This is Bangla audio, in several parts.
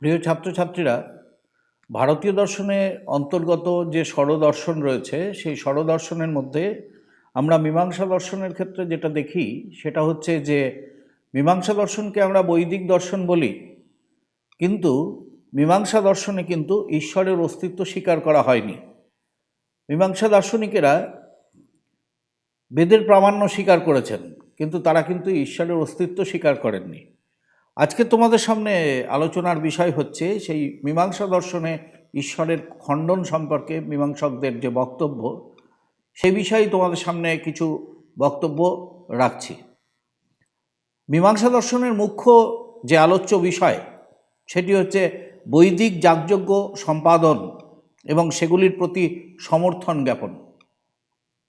প্রিয় ছাত্রছাত্রীরা, ভারতীয় দর্শনে অন্তর্গত যে ষড়দর্শন রয়েছে, সেই ষড়দর্শনের মধ্যে আমরা মীমাংসা দর্শনের ক্ষেত্রে যেটা দেখি, সেটা হচ্ছে যে মীমাংসা দর্শনকে আমরা বৈদিক দর্শন বলি, কিন্তু মীমাংসা দর্শনে কিন্তু ঈশ্বরের অস্তিত্ব স্বীকার করা হয়নি। মীমাংসা দার্শনিকেরা বেদের প্রামাণ্য স্বীকার করেছেন। কিন্তু তারা কিন্তু ঈশ্বরের অস্তিত্ব স্বীকার করেননি। আজকে তোমাদের সামনে আলোচনার বিষয় হচ্ছে সেই মীমাংসা দর্শনে ঈশ্বরের খণ্ডন সম্পর্কে মীমাংসকদের যে বক্তব্য সেই বিষয়ে তোমাদের সামনে কিছু বক্তব্য রাখছি। মীমাংসা দর্শনের মুখ্য যে আলোচ্য বিষয়, সেটি হচ্ছে বৈদিক যাগযজ্ঞ সম্পাদন এবং সেগুলির প্রতি সমর্থন জ্ঞাপন।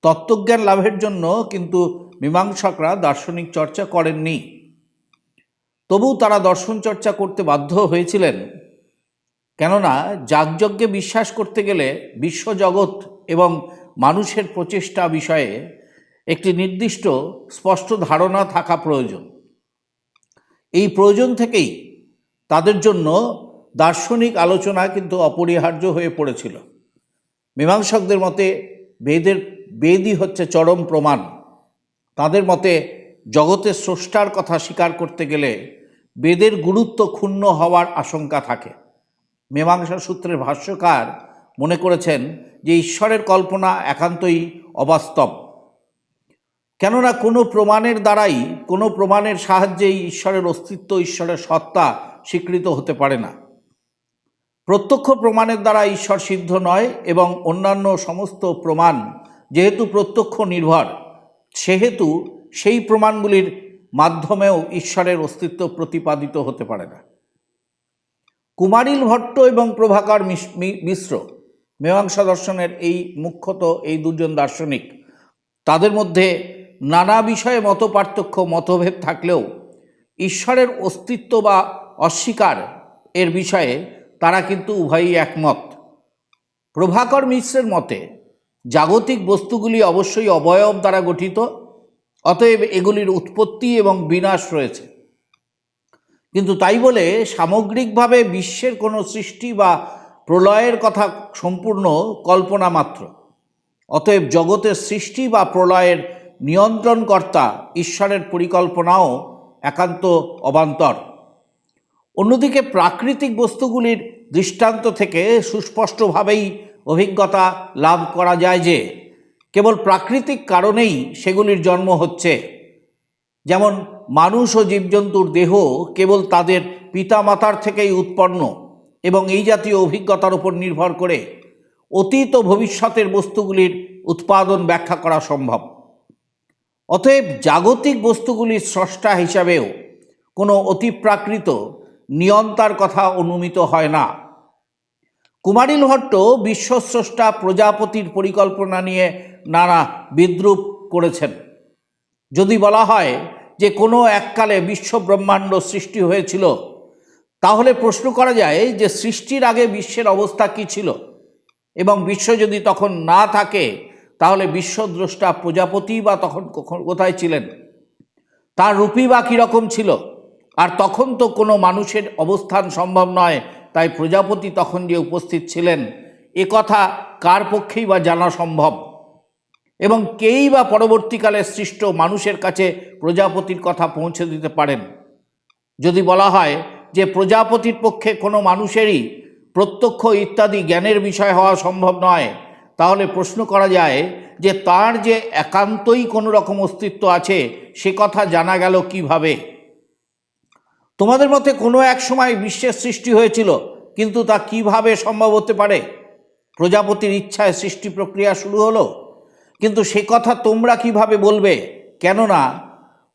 তত্ত্বজ্ঞান লাভের জন্য কিন্তু মীমাংসকরা দার্শনিক চর্চা করেননি। তবু তারা দর্শন চর্চা করতে বাধ্য হয়েছিলেন। কেননা যাগযজ্ঞে বিশ্বাস করতে গেলে বিশ্বজগৎ এবং মানুষের প্রচেষ্টা বিষয়ে একটি নির্দিষ্ট স্পষ্ট ধারণা থাকা প্রয়োজন। এই প্রয়োজন থেকেই তাদের জন্য দার্শনিক আলোচনা কিন্তু অপরিহার্য হয়ে পড়েছিল। মীমাংসকদের মতে বেদের বেদই হচ্ছে চরম প্রমাণ। তাদের মতে জগতের স্রষ্টার কথা স্বীকার করতে গেলে বেদের গুরুত্ব ক্ষুণ্ণ হওয়ার আশঙ্কা থাকে। মীমাংসা সূত্রের ভাষ্যকার মনে করেছেন যে ঈশ্বরের কল্পনা একান্তই অবাস্তব। কেননা কোনো প্রমাণের দ্বারাই, কোনো প্রমাণের সাহায্যেই ঈশ্বরের অস্তিত্ব, ঈশ্বরের সত্তা স্বীকৃত হতে পারে না। প্রত্যক্ষ প্রমাণের দ্বারা ঈশ্বর সিদ্ধ নয় এবং অন্যান্য সমস্ত প্রমাণ যেহেতু প্রত্যক্ষ নির্ভর সেহেতু সেই প্রমাণগুলির মাধ্যমেও ঈশ্বরের অস্তিত্ব প্রতিপাদিত হতে পারে না। কুমারিল ভট্ট এবং প্রভাকর মিশ্র মীমাংসা দর্শনের এই মুখ্যত এই দুজন দার্শনিক, তাদের মধ্যে নানা বিষয়ে মত পার্থক্য মতভেদ থাকলেও ঈশ্বরের অস্তিত্ব বা অস্বীকার এর বিষয়ে তারা কিন্তু উভয়ই একমত। প্রভাকর মিশ্রের মতে জাগতিক বস্তুগুলি অবশ্যই অবয়ব দ্বারা গঠিত, অতএব এগুলির উৎপত্তি এবং বিনাশ রয়েছে। কিন্তু তাই বলে সামগ্রিকভাবে বিশ্বের কোনো সৃষ্টি বা প্রলয়ের কথা সম্পূর্ণ কল্পনা মাত্র। অতএব জগতের সৃষ্টি বা প্রলয়ের নিয়ন্ত্রণকর্তা ঈশ্বরের পরিকল্পনাও একান্ত অবান্তর। অন্যদিকে প্রাকৃতিক বস্তুগুলির দৃষ্টান্ত থেকে সুস্পষ্টভাবেই অভিজ্ঞতা লাভ করা যায় যে কেবল প্রাকৃতিক কারণেই সেগুলির জন্ম হচ্ছে। যেমন মানুষ ও জীবজন্তুর দেহ কেবল তাদের পিতামাতার থেকেই উৎপন্ন এবং এই জাতীয় অভিজ্ঞতার উপর নির্ভর করে অতীত ও ভবিষ্যতের বস্তুগুলির উৎপাদন ব্যাখ্যা করা সম্ভব। অতএব জাগতিক বস্তুগুলির স্রষ্টা হিসাবেও কোনো অতিপ্রাকৃত, নিয়ন্তার কথা অনুমিত হয় না। কুমারিল ভট্ট বিশ্বস্রষ্টা প্রজাপতির পরিকল্পনা নিয়ে নানা বিদ্রুপ করেছেন। যদি বলা হয় যে কোনো এককালে বিশ্ব ব্রহ্মাণ্ড সৃষ্টি হয়েছিল, তাহলে প্রশ্ন করা যায় যে সৃষ্টির আগে বিশ্বের অবস্থা কি ছিল? এবং বিশ্ব যদি তখন না থাকে, তাহলে বিশ্বদ্রষ্টা প্রজাপতি বা তখন কোথায় ছিলেন? তার রূপী বা কীরকম ছিল? আর তখন তো কোনো মানুষের অবস্থান সম্ভব নয় তাই প্রজাপতি তখন যে উপস্থিত ছিলেন, এ কথা কার পক্ষেই বা জানা সম্ভব? এবং কেই বা পরবর্তীকালে সৃষ্ট মানুষের কাছে প্রজাপতির কথা পৌঁছে দিতে পারেন? যদি বলা হয় যে প্রজাপতির পক্ষে কোনো মানুষেরই প্রত্যক্ষ ইত্যাদি জ্ঞানের বিষয় হওয়া সম্ভব নয়, তাহলে প্রশ্ন করা যায় যে তার যে একান্তই কোনো রকম অস্তিত্ব আছে, সে কথা জানা গেল কীভাবে? তোমাদের মতে কোনো এক সময় বিশ্বের সৃষ্টি হয়েছিল কিন্তু তা কীভাবে সম্ভব হতে পারে? প্রজাপতির ইচ্ছায় সৃষ্টি প্রক্রিয়া শুরু হলো। কিন্তু সে কথা তোমরা কীভাবে বলবে? কেননা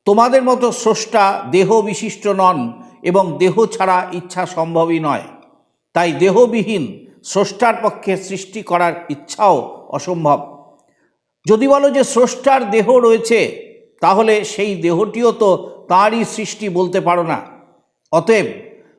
তোমাদের মতো স্রষ্টা দেহ বিশিষ্ট নন এবং দেহ ছাড়া ইচ্ছা সম্ভবই নয়। তাই দেহবিহীন স্রষ্টার পক্ষে সৃষ্টি করার ইচ্ছাও অসম্ভব। যদি বলো যে স্রষ্টার দেহ রয়েছে, তাহলে সেই দেহটিও তো তাঁরই সৃষ্টি বলতে পারো না। অতএব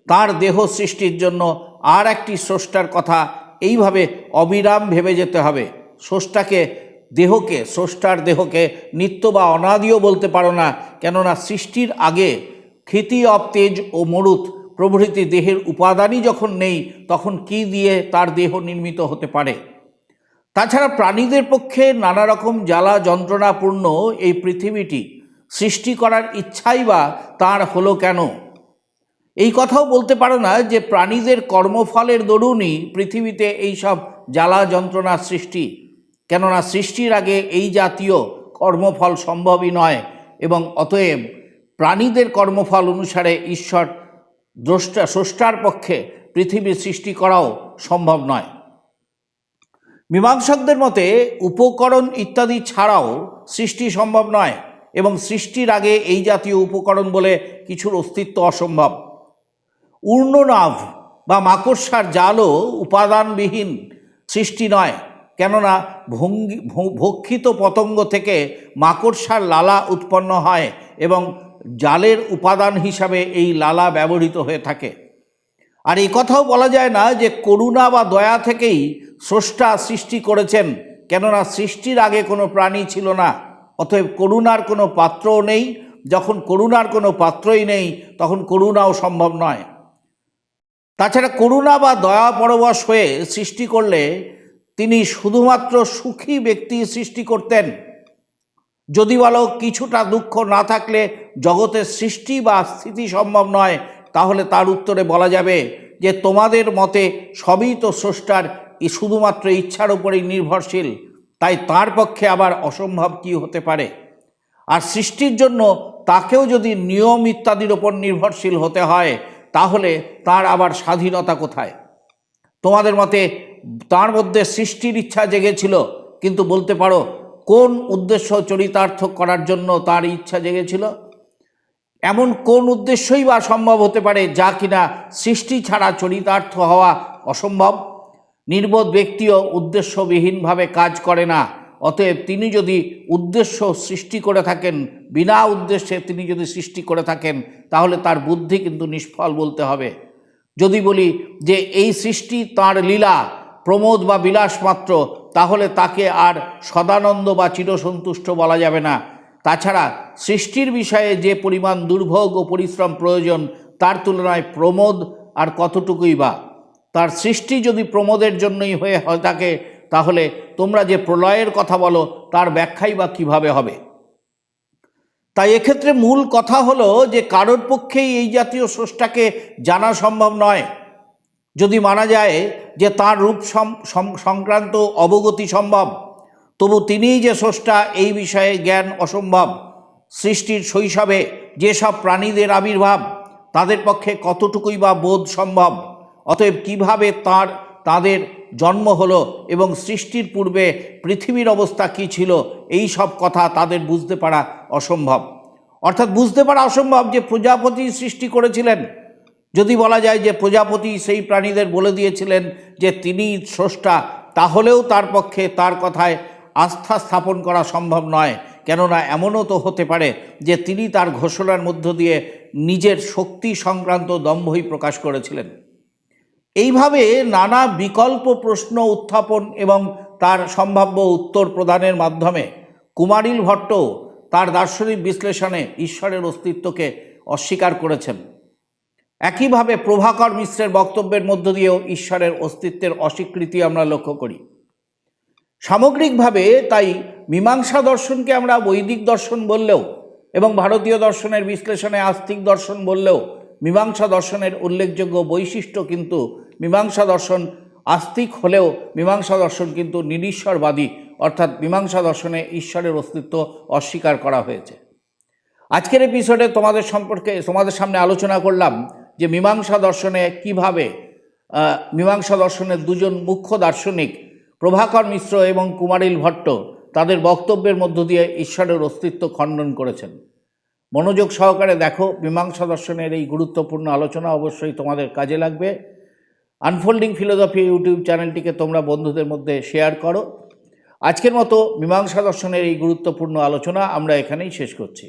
তার দেহ সৃষ্টির জন্য আর একটি স্রষ্টার কথা এইভাবে অবিরাম ভেবে যেতে হবে। স্রষ্টাকে দেহকে, স্রষ্টার দেহকে নিত্য বা অনাদিও বলতে পারো না, কেননা সৃষ্টির আগে ক্ষিতি অব তেজ ও মরুত প্রভৃতি দেহের উপাদানই যখন নেই, তখন কি দিয়ে তার দেহ নির্মিত হতে পারে? তাছাড়া প্রাণীদের পক্ষে নানা রকম জ্বালা যন্ত্রণাপূর্ণ এই পৃথিবীটি। সৃষ্টি করার ইচ্ছাই বা তার হলো কেন? এই কথাও বলতে পারো না যে প্রাণীদের কর্মফলের দরুনই পৃথিবীতে এই সব জ্বালা যন্ত্রণার সৃষ্টি। কেননা সৃষ্টির আগে এই জাতীয় কর্মফল সম্ভবই নয় এবং অতএব প্রাণীদের কর্মফল অনুসারে ঈশ্বর দ্রষ্টা, স্রষ্টার পক্ষে পৃথিবীর সৃষ্টি করাও সম্ভব নয়। মীমাংসকদের মতে উপকরণ ইত্যাদি ছাড়াও সৃষ্টি সম্ভব নয় এবং সৃষ্টির আগে এই জাতীয় উপকরণ বলে কিছুর অস্তিত্ব অসম্ভব। উর্ণনাভ বা মাকড়সার জালও উপাদানবিহীন সৃষ্টি নয়। কেননা ভঙ্গি ভক্ষিত পতঙ্গ থেকে মাকড়সার লালা উৎপন্ন হয় এবং জালের উপাদান হিসাবে এই লালা ব্যবহৃত হয়ে থাকে। আর এই কথাও বলা যায় না যে করুণা বা দয়া থেকেই স্রষ্টা সৃষ্টি করেছেন, কেননা সৃষ্টির আগে কোনো প্রাণী ছিল না। অতএব করুণার কোনো পাত্রও নেই। যখন করুণার কোনো পাত্রই নেই, তখন করুণাও সম্ভব নয়। তাছাড়া করুণা বা দয়া পরবশ হয়ে সৃষ্টি করলে তিনি শুধুমাত্র সুখী ব্যক্তি সৃষ্টি করতেন। যদি বলো কিছুটা দুঃখ না থাকলে জগতের সৃষ্টি বা স্থিতি সম্ভব নয়, তাহলে তার উত্তরে বলা যাবে যে তোমাদের মতে সবই তো স্রষ্টার শুধুমাত্র ইচ্ছার উপরেই নির্ভরশীল। তাই তার পক্ষে আবার অসম্ভব কি হতে পারে? আর সৃষ্টির জন্য তাকেও যদি নিয়ম ইত্যাদির ওপর নির্ভরশীল হতে হয় তাহলে তার আবার স্বাধীনতা কোথায়? তোমাদের মতে তার মধ্যে সৃষ্টির ইচ্ছা জেগেছিল, কিন্তু বলতে পারো কোন উদ্দেশ্য চরিতার্থ করার জন্য তার ইচ্ছা জেগেছিল? এমন কোন উদ্দেশ্যই বা সম্ভব হতে পারে যা কিনা সৃষ্টি ছাড়া চরিতার্থ হওয়া অসম্ভব? নির্বোধ ব্যক্তিও উদ্দেশ্যবিহীনভাবে কাজ করে না। অতএব তিনি যদি উদ্দেশ্য সৃষ্টি করে থাকেন, বিনা উদ্দেশ্যে তিনি যদি সৃষ্টি করে থাকেন, তাহলে তার বুদ্ধি কিন্তু নিষ্ফল বলতে হবে। যদি বলি যে এই সৃষ্টি তার লীলা, প্রমোদ বা বিলাস মাত্র, তাহলে তাকে আর সদানন্দ বা চিরসন্তুষ্ট বলা যাবে না। তাছাড়া সৃষ্টির বিষয়ে যে পরিমাণ দুর্ভোগ ও পরিশ্রম প্রয়োজন, তার তুলনায় প্রমোদ আর কতটুকুই বা? তার সৃষ্টি যদি প্রমোদের জন্যই হয়ে হয় থাকে তাহলে তোমরা যে প্রলয়ের কথা বলো, তার ব্যাখ্যাই বা কীভাবে হবে? তাই এক্ষেত্রে মূল কথা হলো যে কারোর পক্ষেই এই জাতীয় স্রষ্টাকে জানা সম্ভব নয়। যদি মানা যায় যে তার রূপ সংক্রান্ত অবগতি সম্ভব, তবু তিনিই যে স্রষ্টা এই বিষয়ে জ্ঞান অসম্ভব। সৃষ্টির শৈশবে যেসব প্রাণীদের আবির্ভাব, তাদের পক্ষে কতটুকুই বা বোধ সম্ভব? অতএব কীভাবে তার তাদের জন্ম হলো এবং সৃষ্টির পূর্বে পৃথিবীর অবস্থা কী ছিল, এই সব কথা তাদের বুঝতে পারা অসম্ভব। অর্থাৎ বুঝতে পারা অসম্ভব যে প্রজাপতি সৃষ্টি করেছিলেন। যদি বলা যায় যে প্রজাপতি সেই প্রাণীদের বলে দিয়েছিলেন যে তিনি স্রষ্টা, তাহলেও তার পক্ষে তার কথায় আস্থা স্থাপন করা সম্ভব নয়। কেননা এমনও তো হতে পারে যে তিনি তার ঘোষণার মধ্য দিয়ে নিজের শক্তি সংক্রান্ত দম্ভই প্রকাশ করেছিলেন। এইভাবে নানা বিকল্প প্রশ্ন উত্থাপন এবং তার সম্ভাব্য উত্তর প্রদানের মাধ্যমে কুমারিল ভট্ট তার দার্শনিক বিশ্লেষণে ঈশ্বরের অস্তিত্বকে অস্বীকার করেছেন। একইভাবে প্রভাকর মিশ্রের বক্তব্যের মধ্য দিয়েও ঈশ্বরের অস্তিত্বের অস্বীকৃতি আমরা লক্ষ্য করি। সামগ্রিকভাবে তাই মীমাংসা দর্শনকে আমরা বৈদিক দর্শন বললেও এবং ভারতীয় দর্শনের বিশ্লেষণে আস্তিক দর্শন বললেও মীমাংসা দর্শনের উল্লেখযোগ্য বৈশিষ্ট্য কিন্তু মীমাংসা দর্শন আস্তিক হলেও মীমাংসা দর্শন কিন্তু নিরীশ্বরবাদী, অর্থাৎ মীমাংসা দর্শনে ঈশ্বরের অস্তিত্ব অস্বীকার করা হয়েছে। আজকের এপিসোডে তোমাদের সম্পর্কে, তোমাদের সামনে আলোচনা করলাম যে মীমাংসা দর্শনে কীভাবে মীমাংসা দর্শনের দুজন মুখ্য দার্শনিক প্রভাকর মিশ্র এবং কুমারিল ভট্ট তাদের বক্তব্যের মধ্য দিয়ে ঈশ্বরের অস্তিত্ব খণ্ডন করেছেন। মনোযোগ সহকারে দেখো, মীমাংসা দর্শনের এই গুরুত্বপূর্ণ আলোচনা অবশ্যই তোমাদের কাজে লাগবে। আনফোল্ডিং ফিলোসফি ইউটিউব চ্যানেলটিকে তোমরা বন্ধুদের মধ্যে শেয়ার করো। আজকের মতো মীমাংসা দর্শনের এই গুরুত্বপূর্ণ আলোচনা আমরা এখানেই শেষ করছি।